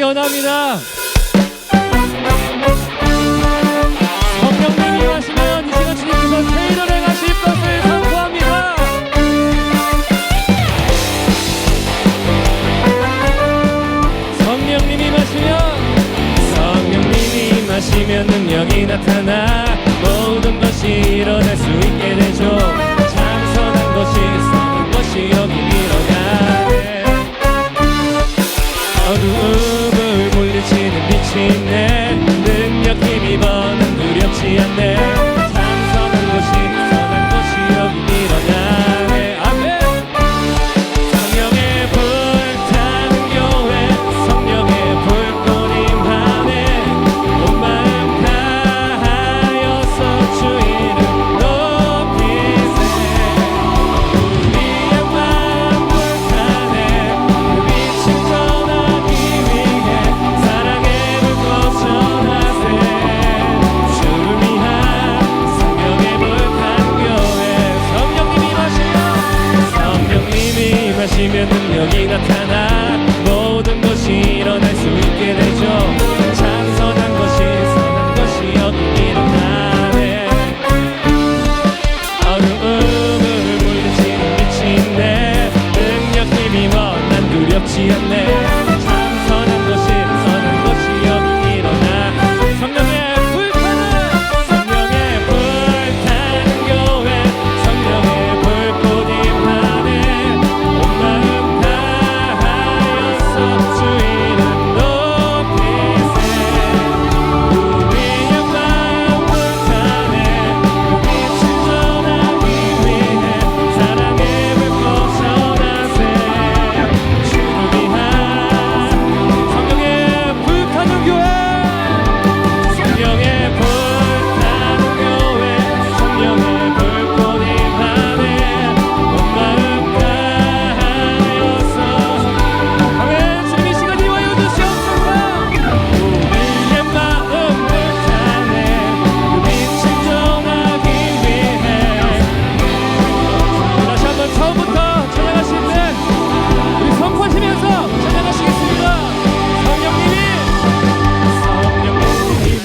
연합이나 name.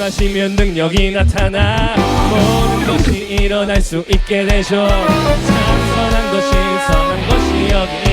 하시면 능력이 나타나 모든 것이 일어날 수 있게 되죠. 참선한 것이 선한 것이 여기